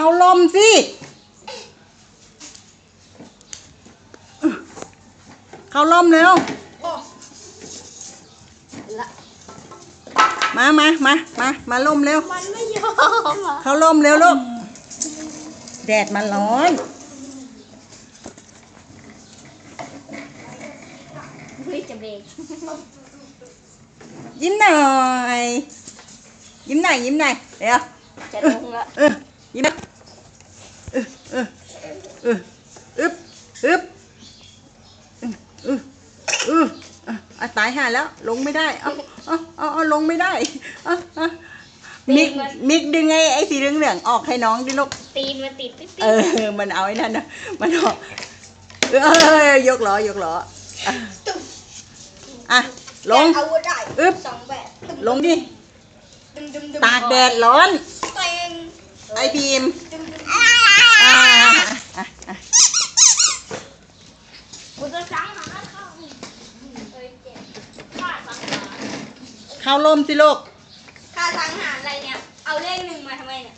เข้าลมสิเข้าลมเร็วโอ้ละมามามามามาลมเร็วมันไม่ยอมอะเข้าลมเร็วลูกแดดมันร้อนเฮ้ยจะเบรกยิ้มหน่อย ยิ้มหน่อยยิ้มหน่อยเดี๋ยวจะลงละเออยิ้มหน่อยเออเออ เอออึบอึบเออเออเอออะตายห่าแล้ว ลงไม่ได้ เอาเอาเอาเอาลงไม่ได้เอาเอามิกมิกดึงไอ้ไอ้สีเหลืองๆออกให้น้องดิลูก ตีนมันติดติดเออ มันเอาไอ้นั่นนะมันออกเออยกล้อยกล้ออะอะ ลง เอาได้อึ๊บ สองแบบลงดิ ตากแดดร้อน เต็งไอพีม ดึมดึม อ่าอะอะ กูจะสังหารเข้าอีกเอ้ยเจ็บฆ่าสังหาร เข้าลมสิลูก ค่าสังหารอะไรเนี่ย เอาเลขหนึ่งมาทำไมเนี่ย